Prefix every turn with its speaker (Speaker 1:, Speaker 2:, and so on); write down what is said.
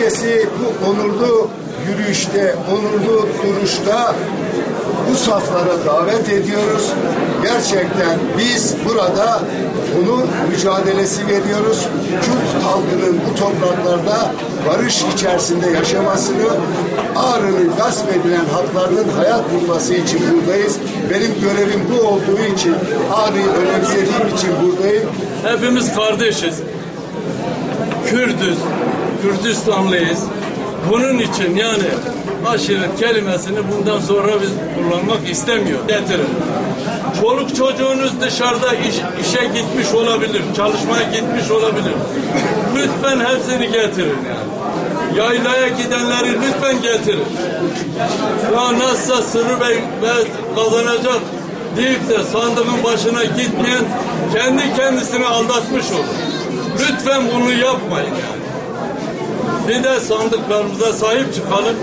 Speaker 1: herkesi bu onurlu yürüyüşte, onurlu duruşta bu saflara davet ediyoruz. Gerçekten biz burada onur mücadelesi veriyoruz. Kürt halkının bu topraklarda barış içerisinde yaşamasını, Ağrı'nın gasp edilen haklarının hayat bulması için buradayız. Benim görevim bu olduğu için, Ağrı'yı önemsediğim için buradayım.
Speaker 2: Hepimiz kardeşiz. Kürdüz, Kürdistanlıyız. Bunun için yani aşiret kelimesini bundan sonra biz kullanmak istemiyor. Getirin. Çoluk çocuğunuz dışarıda iş, işe gitmiş olabilir, çalışmaya gitmiş olabilir. Lütfen hepsini getirin yani. Yaylaya gidenleri lütfen getirin. Ya nasılsa Sırrı Bey kazanacak deyip de sandığın başına gitmeyen kendi kendisini aldatmış olur. Lütfen bunu yapmayın yani. Bir de sandıklarımıza sahip çıkalım.